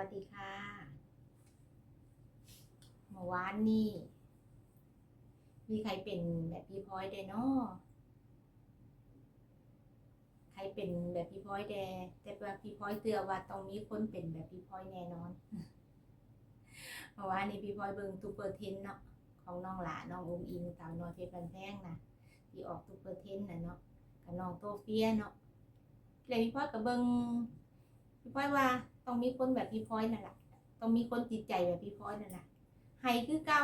วัสดีค่ะเมื่อวานนี่มีใครเป็นแบบพี่พลอยเดเนาะใครเป็นแบบพี่พลอยแดแต่ว่าพี่พลอยเตือว่าต้องมีคนเป็นแบบพี่พลอยแน่นอนเมื่อวานนี้พี่พลอยเบิ่งตูเปอร์เทนเนาะของน้องหลาน้ององอิงสาวน้อยเพชรบันแพงนะที่ออกตูเปอร์เทนนะเนาะกับน้องโตเฟียเนาะแล้วพี่พลอยกับเบิ่งพี่พลอยว่า ต้องมีคนแบบพี่พลอยนั่นแหละต้องมีคนจิตใจแบบพี่พลอยนั่นแหละไห้คือเก่า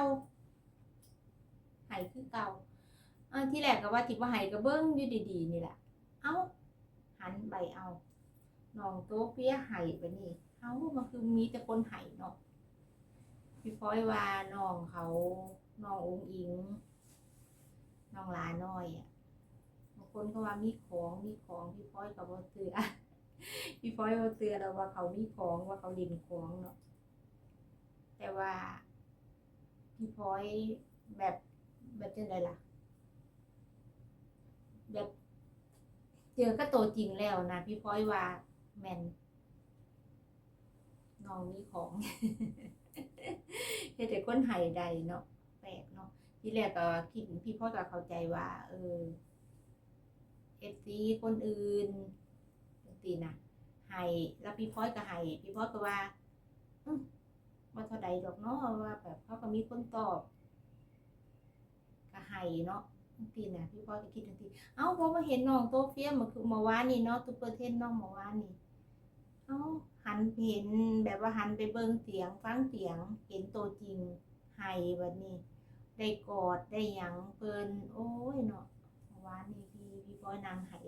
ไห้คือเก่าอที่แรกก็ว่าทิว่าไห้ก็เบิ้งอยู่ดีๆนี่แหละเอ้าหันไปเอาน้องโตเปี้ยไห้ไปนี่เอ้ามันคือมีแต่คนไห้เนาะพี่พลอยว่าน้องเขาน้ององอิงน้องลาน้อยอะบางคนก็ว่ามีของมีของพี่พลอยก็บ่เสือ พี่พลอยเขาเตือนเราว่าเขามีของว่าเขาลินของเนาะแต่ว่าพี่พลอยแบบแบบจังไดล่ะ แบบเจอก็โตจริงแล้วนะพี่พลอยว่าแมนน้องมีของเฮ็ดแต่คนไห้ใดเนาะแปลกเนาะที่แรกก็คิดพี่พลอยก็เข้าใจว่า เออเอฟซีคนอื่นจังซี่นะ ให้แล้วพี่พลอยก็ให้พี่พลอยก็ว่าอืมว่าเท่าใดดอกเนาะว่าแบบเขาก็มีคนตอบก็ให้เนาะบางทีน่ะพี่พลอยก็คิดทันทีเอ้าเพราะว่าเห็นน้องโตเฟียมันคือเมื่อวานนี่เนาะตุ๊กเปอร์เทนน้องเมื่อวานนี่เอ้าหันเห็นแบบว่าหันไปเบิ่งเสียงฟังเสียง เห็นตัวจริงให้แบบนี้ ได้กอดได้หยังเพิ่นโอ้ยเนาะเมื่อวานนี่พี่พี่พลอยนางให้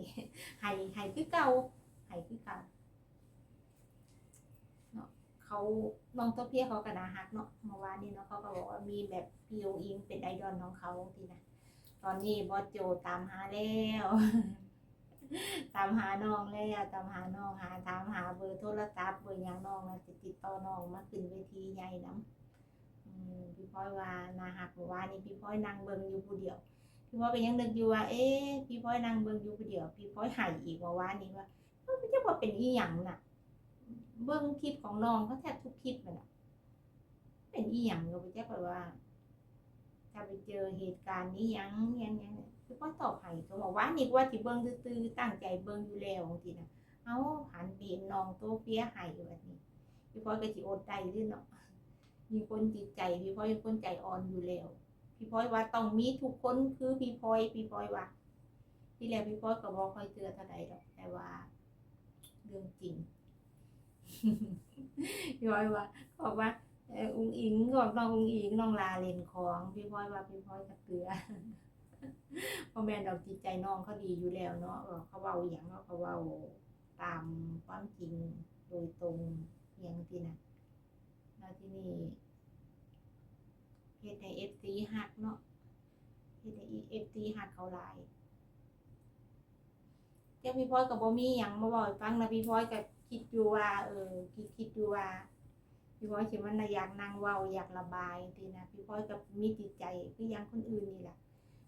ให้ให้คือเก่าให้คือเก่า เขาน้องตัวเพียเขาก็นาฮักเนาะเมื่อวานนี้เนาะเขาก็บอกว่ามีแบบพี่โออิงเป็นไอดอลของเขาทีนะตอนนี้บอสโจตามหาแล้ว ตามหาน้องแล้วตามหาน้องหาตามหาเบอร์โทรศัพท์เบอร์ยังน้องนะจะติดต่อน้องมาขึ้นเวทีใหญ่น้ำพี่พ้อยว่านาฮักเมื่อวานนี้พี่พ้อยนั่งเบิ่งอยู่ผู้เดียวพี่พ้อยก็ยังนึกอยู่ว่า เอ๊ะพี่พ้อยนั่งเบิ่งอยู่ผู้เดียว พี่พ้อยหายอีกเมื่อวานนี้ว่าเอ้าไม่ใช่ว่าเป็นอีหยังน่ะ เบิ้งคลิปของน้องเขาแทบทุกคลิปเลยนะเป็นอีหยังก็ไปแจ้งไปว่า ถ้าไปเจอเหตุการณ์นี้ยังยังยังคือพ่อตอบให้เขาบอกว่านี่ว่าที่เบิ้งตื้อๆตั้งใจเบิ้งอยู่แล้วบางทีนะเอาหันเปลี่ยนน้องโตเปียให้แบบนี้พี่พ่อยก็สิอดใจด้วยเนาะมีคนจิตใจพี่พ่อยเป็นคนใจอ่อนอยู่แล้วพี่พ่อยว่าต้องมีทุกคนคือพี่พ่อยพี่พ่อยว่าที่แล้วพี่พ่อยก็บอกคอยเตือนเท่าใดดอกแต่ว่าเรื่องจริง พี่พลอยว่าบอกว่าอุ้งอิงบอกน้องอุ้งอิงน้องลาเล่นของพี่พลอยว่าพี่พลอยกระเตือพราะแม่ดอกจิตใจน้องเขาดีอยู่แล้วเนาะเขาเว้าอหย่างเนาะเขาเว้าตามความจริงโดยตรงอย่างที่นะแล้วที่นี่เฮ็ดให้เอฟซีหักเนาะเฮ็ดให้เอฟซีหักเขาลายเจ้าพี่พลอยกับบ่มีหยังมาบอกฟังนะพี่พลอยกับ คิดอยู่ว่า เออคิดคิดอยู่ว่าพี่พ้อยคิดว่าน่ะอยากนั่งเว้าอยากระบายทีนะพี่พ้อยกับมีจิตใจคือยังคนอื่นนี่แหละ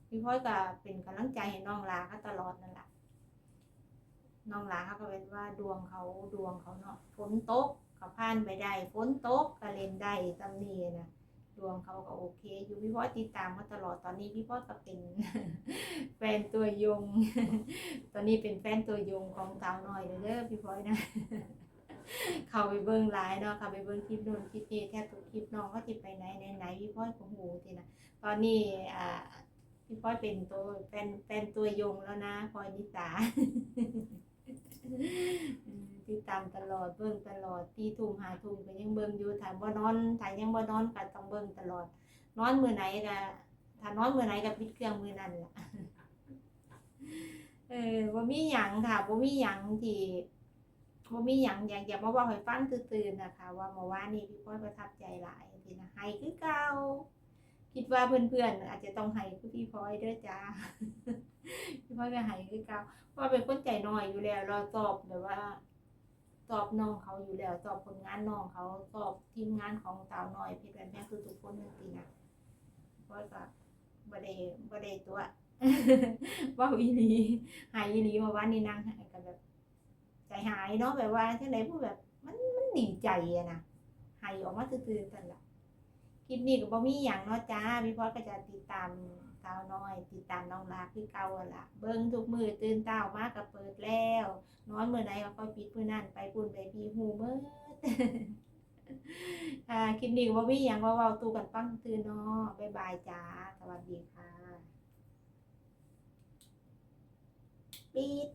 พี่พ้อยก็เป็นกำลังใจให้น้องลาเขาตลอดนั่นแหละน้องลาเขาก็เป็นว่าดวงเขาดวงเขาเนาะฝนตกก็ผ่านไปได้ฝนตกก็เล่นได้ตำนี้นะ ดวงเขาก็โอเค อยู่พี่พลอติดตามมาตลอดตอนนี้พี่พลอก็เป็นแฟนตัวยง ตอนนี้เป็นแฟนตัวยงของสาวน้อยเด้อพี่พลอยนะ เขาไปเบิ่งหลายเนาะเขาไปเบิ่งคลิปนู่นคลิปนี้แทบทุกคลิปน้องก็ติดไปไหนไหนไหนพี่พลอยของหูทีนะตอนนี้อ่าพี่พลอยเป็นตัวแฟนแฟนตัวยงแล้วนะพลอยนิสา ติดตามตลอดเบิ่งตลอดตีทุ่มหาทุ่มก็ยังเบิ่งอยู่ถ้ายบ่นอนถ้ายยังบ่นอนก็ต้องเบิ่งตลอด นอนมื้อไหนก็ถ้านอนมื้อไหนก็ปิดเครื่องมื้อนั้นล่ะเออบ่มีหยังค่ะบ่มีหยังที่บ่มีหยังอยากอยากมาเว้าให้ฟังตื่นๆนะคะ ว่าเมื่อวานนี้พี่พ้อยประทับใจหลายที่นะให้คือเก่า คิดว่าเพื่อนๆอาจจะต้องให้พี่พ้อยเด้อจ้าพี่พ้อยก็ให้คือเก่าเพราะว่าเป็นคนใจน้อยอยู่แล้วเราตอบแบบว่า ตอบน้องเขาอยู่แล้ว ตอบผลงานน้องเขาตอบทีมงานของสาวน้อยเพชรแบนแพงคือทุกคนนั่นสินะเพราะก็บ่ได้บ่ได้ตัวว่าอีหลีหายอีหลีมาวันนี้นางก็แบบใจหายเนาะแบบว่าที่ไหนพูดแบบ มันมันดีใจอะนะให้ออกมาตื่นๆกันละ คลิปนี้ก็บ่มีหยังเนาะจ้าพี่พอดก็จะติดตามสาวน้อย ติดตามน้องลาคือเก่าอะล่ะ เบิ่งทุกมือตื่นเต้ามากก็เปิดแล้ว นอนมื้อใดก็ค่อยปิดมื้อนั้นไปปุ่นไปพีหูเบิดอ่าคลิปนี้ก็บ่มีหยังเว้าๆตู่กันฟังตื่นเนาะบ๊ายบายจ้า สวัสดีค่ะปิด